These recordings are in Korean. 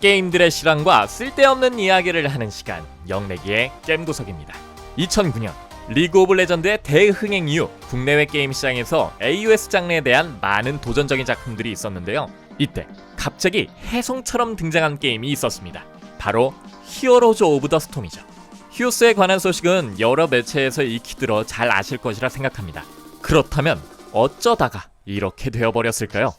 게임들의 실황과 쓸데없는 이야기를 하는 시간 영래기의 겜도석입니다. 2009년 리그 오브 레전드의 대흥행 이후 국내외 게임 시장에서 AOS 장르에 대한 많은 도전적인 작품들이 있었는데요. 이때 갑자기 해성처럼 등장한 게임이 있었습니다. 바로 히어로즈 오브 더 스톰이죠. 히오스에 관한 소식은 여러 매체에서 익히 들어 잘 아실 것이라 생각합니다. 그렇다면 어쩌다가 이렇게 되어버렸을까요?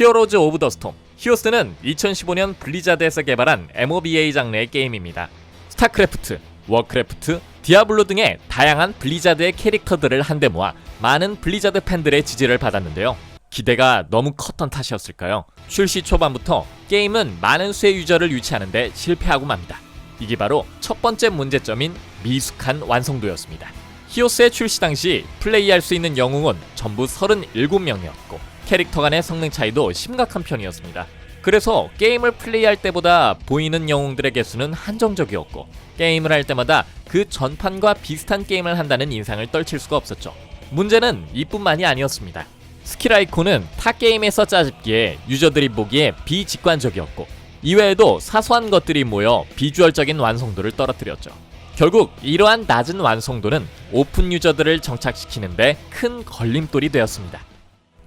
히어로즈 오브 더 스톰 히오스는 2015년 블리자드에서 개발한 MOBA 장르의 게임입니다. 스타크래프트, 워크래프트, 디아블로 등의 다양한 블리자드의 캐릭터들을 한데 모아 많은 블리자드 팬들의 지지를 받았는데요. 기대가 너무 컸던 탓이었을까요? 출시 초반부터 게임은 많은 수의 유저를 유치하는데 실패하고 맙니다. 이게 바로 첫 번째 문제점인 미숙한 완성도였습니다. 히오스의 출시 당시 플레이할 수 있는 영웅은 전부 37명이었고 캐릭터 간의 성능 차이도 심각한 편이었습니다. 그래서 게임을 플레이할 때보다 보이는 영웅들의 개수는 한정적이었고 게임을 할 때마다 그 전판과 비슷한 게임을 한다는 인상을 떨칠 수가 없었죠. 문제는 이뿐만이 아니었습니다. 스킬 아이콘은 타 게임에서 짜집기에 유저들이 보기에 비직관적이었고 이외에도 사소한 것들이 모여 비주얼적인 완성도를 떨어뜨렸죠. 결국 이러한 낮은 완성도는 오픈 유저들을 정착시키는데 큰 걸림돌이 되었습니다.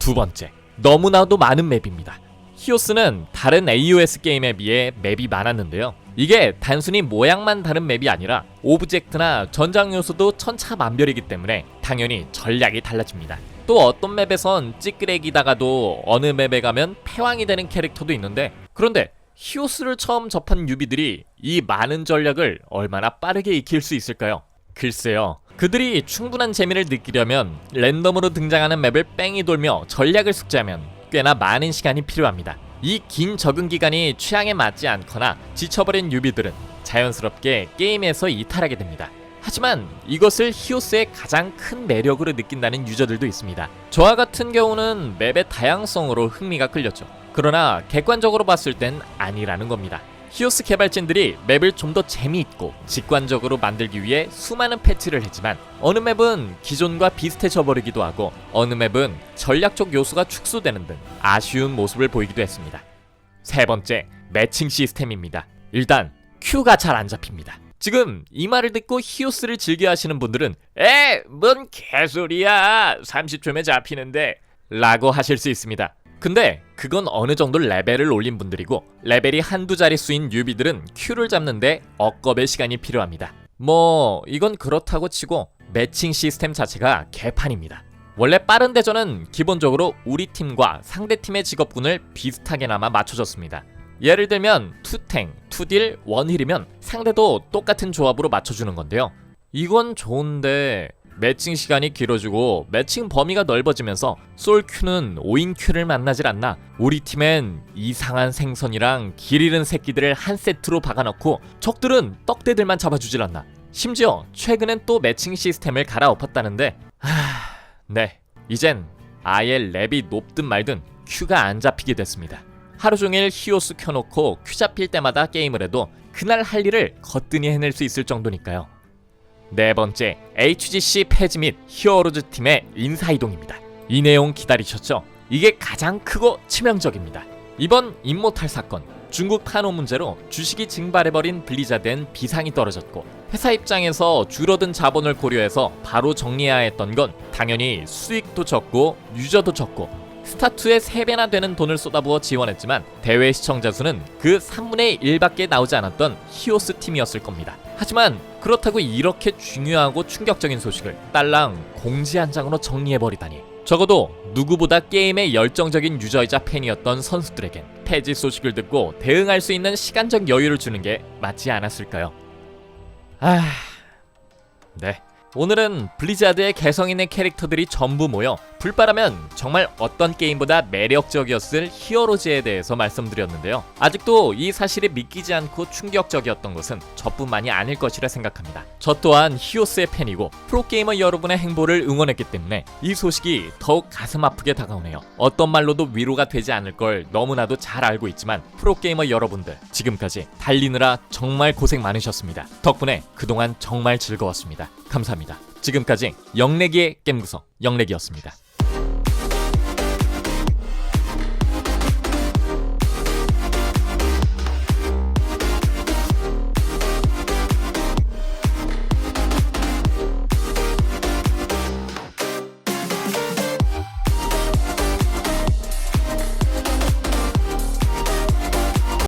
두 번째, 너무나도 많은 맵입니다. 히오스는 다른 AOS 게임에 비해 맵이 많았는데요. 이게 단순히 모양만 다른 맵이 아니라 오브젝트나 전장 요소도 천차만별이기 때문에 당연히 전략이 달라집니다. 또 어떤 맵에선 찌끄레기다가도 어느 맵에 가면 패왕이 되는 캐릭터도 있는데 그런데 히오스를 처음 접한 유비들이 이 많은 전략을 얼마나 빠르게 익힐 수 있을까요? 글쎄요. 그들이 충분한 재미를 느끼려면 랜덤으로 등장하는 맵을 뺑이 돌며 전략을 숙지하면 꽤나 많은 시간이 필요합니다. 이 긴 적응 기간이 취향에 맞지 않거나 지쳐버린 유비들은 자연스럽게 게임에서 이탈하게 됩니다. 하지만 이것을 히오스의 가장 큰 매력으로 느낀다는 유저들도 있습니다. 저와 같은 경우는 맵의 다양성으로 흥미가 끌렸죠. 그러나 객관적으로 봤을 땐 아니라는 겁니다. 히오스 개발진들이 맵을 좀 더 재미있고 직관적으로 만들기 위해 수많은 패치를 했지만 어느 맵은 기존과 비슷해져 버리기도 하고 어느 맵은 전략적 요소가 축소되는 등 아쉬운 모습을 보이기도 했습니다. 세 번째, 매칭 시스템입니다. 일단 Q가 잘 안 잡힙니다. 지금 이 말을 듣고 히오스를 즐겨 하시는 분들은 에, 뭔 개소리야. 30초면 잡히는데 라고 하실 수 있습니다. 근데 그건 어느 정도 레벨을 올린 분들이고 레벨이 한두 자릿수인 뉴비들은 Q를 잡는데 억겁의 시간이 필요합니다. 뭐 이건 그렇다고 치고 매칭 시스템 자체가 개판입니다. 원래 빠른 대전은 기본적으로 우리 팀과 상대 팀의 직업군을 비슷하게나마 맞춰줬습니다. 예를 들면 투탱, 투딜, 원힐이면 상대도 똑같은 조합으로 맞춰주는 건데요. 이건 좋은데 매칭 시간이 길어지고 매칭 범위가 넓어지면서 솔 큐는 5인 큐를 만나질 않나. 우리 팀엔 이상한 생선이랑 길 잃은 새끼들을 한 세트로 박아넣고 적들은 떡대들만 잡아주질 않나. 심지어 최근엔 또 매칭 시스템을 갈아엎었다는데 하... 네 이젠 아예 랩이 높든 말든 큐가 안 잡히게 됐습니다. 하루 종일 히오스 켜놓고 큐 잡힐 때마다 게임을 해도 그날 할 일을 거뜬히 해낼 수 있을 정도니까요 네 번째, HGC 패지 및 히어로즈 팀의 인사이동입니다. 이 내용 기다리셨죠? 이게 가장 크고 치명적입니다. 이번 임모탈 사건, 중국 탄호 문제로 주식이 증발해버린 블리자드엔 비상이 떨어졌고 회사 입장에서 줄어든 자본을 고려해서 바로 정리해야 했던 건 당연히 수익도 적고 유저도 적고 스타투의 3배나 되는 돈을 쏟아부어 지원했지만 대회 시청자 수는 그 3분의 1밖에 나오지 않았던 히오스 팀이었을 겁니다. 하지만 그렇다고 이렇게 중요하고 충격적인 소식을 딸랑 공지 한 장으로 정리해버리다니 적어도 누구보다 게임의 열정적인 유저이자 팬이었던 선수들에겐 폐지 소식을 듣고 대응할 수 있는 시간적 여유를 주는 게 맞지 않았을까요? 아... 네. 오늘은 블리자드의 개성 있는 캐릭터들이 전부 모여 불바라면 정말 어떤 게임보다 매력적이었을 히어로즈에 대해서 말씀드렸는데요. 아직도 이 사실이 믿기지 않고 충격적이었던 것은 저뿐만이 아닐 것이라 생각합니다. 저 또한 히오스의 팬이고 프로게이머 여러분의 행보를 응원했기 때문에 이 소식이 더욱 가슴 아프게 다가오네요. 어떤 말로도 위로가 되지 않을 걸 너무나도 잘 알고 있지만 프로게이머 여러분들 지금까지 달리느라 정말 고생 많으셨습니다. 덕분에 그동안 정말 즐거웠습니다. 감사합니다. 지금까지 영래기의 게임구석 영래기였습니다.